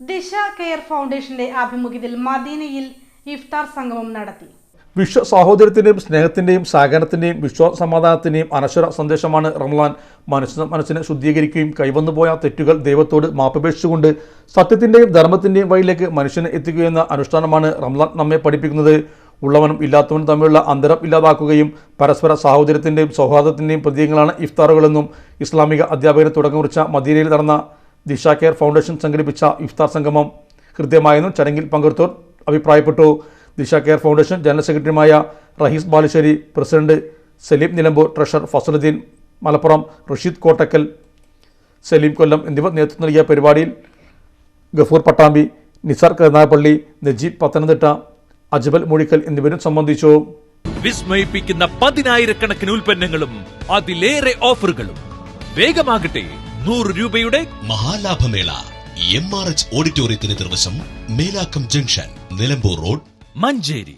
ദിശ കെയർ ഫൗണ്ടേഷന്റെ ആഭിമുഖ്യത്തിൽ മദീനയിൽ ഇഫ്താർ സംഗമം നടത്തി. വിശ്വ സാഹോദര്യത്തിന്റെയും സ്നേഹത്തിന്റെയും സഹകരണത്തിന്റെയും വിശ്വാസ സമാധാനത്തിന്റെയും അനശ്വര സന്ദേശമാണ് റംലാൻ മനസ്സ് മനസ്സിനെ ശുദ്ധീകരിക്കുകയും കൈവന്നുപോയ തെറ്റുകൾ ദൈവത്തോട് മാപ്പപേക്ഷിച്ചുകൊണ്ട് സത്യത്തിന്റെയും ധർമ്മത്തിന്റെയും വഴിയിലേക്ക് മനുഷ്യനെ എത്തിക്കുകയെന്ന അനുഷ്ഠാനമാണ് റംലാൻ നമ്മെ പഠിപ്പിക്കുന്നത്. ഉള്ളവനും ഇല്ലാത്തവനും തമ്മിലുള്ള അന്തരം ഇല്ലാതാക്കുകയും പരസ്പര സാഹോദര്യത്തിന്റെയും സൗഹാർദ്ദത്തിന്റെയും പ്രതീകങ്ങളാണ് ഇഫ്താറുകളെന്നും ഇസ്ലാമിക അധ്യാപകന് തുടക്കം കുറിച്ച മദീനയിൽ നടന്ന ദിശ കെയർ ഫൗണ്ടേഷൻ സംഘടിപ്പിച്ച ഇഫ്താർ സംഗമം ഹൃദ്യമായെന്നും ചടങ്ങിൽ പങ്കെടുത്തവർ അഭിപ്രായപ്പെട്ടു. ദിശ കെയർ ഫൗണ്ടേഷൻ ജനറൽ സെക്രട്ടറിയുമായ റഹീസ് ബാലുശ്ശേരി പ്രസിഡന്റ് സലീം നിലമ്പൂർ ട്രഷറർ ഫസലുദ്ദീൻ മലപ്പുറം റഷീദ് കോട്ടക്കൽ സലീം കൊല്ലം എന്നിവർ നേതൃത്വം നൽകിയ പരിപാടിയിൽ ഗഫൂർ പട്ടാമ്പി നിസാർ കരുനാഗപ്പള്ളി നജീബ് പത്തനംതിട്ട അജ്ബൽ മൂഴിക്കൽ എന്നിവരും സംബന്ധിച്ചു. വിസ്മയിപ്പിക്കുന്ന പതിനായിരക്കണക്കിന് ഉൽപ്പന്നങ്ങളും അതിലേറെ ഓഫറുകളും വേഗമാകട്ടെ. നൂറ് രൂപയുടെ മഹാലാഭമേള. എം ആർ എച്ച് ഓഡിറ്റോറിയത്തിന് നിർവശം മേലാക്കം ജംഗ്ഷൻ നിലമ്പൂർ റോഡ് മഞ്ചേരി.